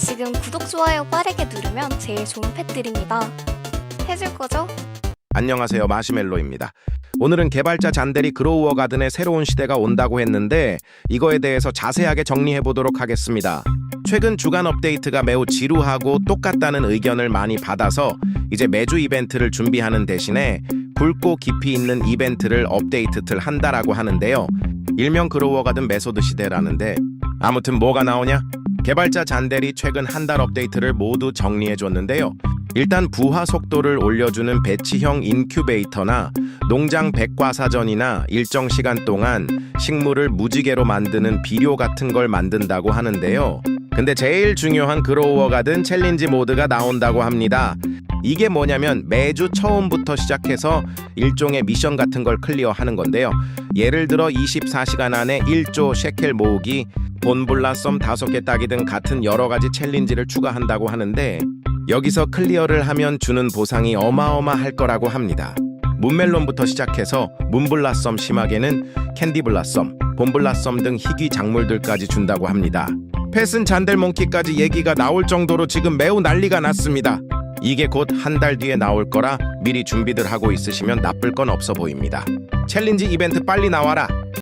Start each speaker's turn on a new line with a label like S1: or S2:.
S1: 지금 구독, 좋아요 빠르게 누르면 제일 좋은 펫들입니다. 해줄 거죠?
S2: 안녕하세요 마시멜로입니다. 오늘은 개발자 잔데리 그로우어 가든의 새로운 시대가 온다고 했는데 이거에 대해서 자세하게 정리해 보도록 하겠습니다. 최근 주간 업데이트가 매우 지루하고 똑같다는 의견을 많이 받아서 이제 매주 이벤트를 준비하는 대신에 굵고 깊이 있는 이벤트를 업데이트를 한다라고 하는데요. 일명 그로우어 가든 메소드 시대라는데 아무튼 뭐가 나오냐? 개발자 잔델이 최근 한 달 업데이트를 모두 정리해 줬는데요. 일단 부화 속도를 올려주는 배치형 인큐베이터나 농장 백과사전이나 일정 시간 동안 식물을 무지개로 만드는 비료 같은 걸 만든다고 하는데요. 근데 제일 중요한 그로우어 가든 챌린지 모드가 나온다고 합니다. 이게 뭐냐면 매주 처음부터 시작해서 일종의 미션 같은 걸 클리어하는 건데요. 예를 들어 24시간 안에 1조 셰켈 모으기, 본블라썸 5개 따기 등 같은 여러 가지 챌린지를 추가한다고 하는데 여기서 클리어를 하면 주는 보상이 어마어마할 거라고 합니다. 문멜론부터 시작해서 문블라 썸 심하게는 캔디블라썸, 봄블라 썸 등 희귀 작물들까지 준다고 합니다. 패슨 잔델몽키까지 얘기가 나올 정도로 지금 매우 난리가 났습니다. 이게 곧 한 달 뒤에 나올 거라 미리 준비들 하고 있으시면 나쁠 건 없어 보입니다. 챌린지 이벤트 빨리 나와라.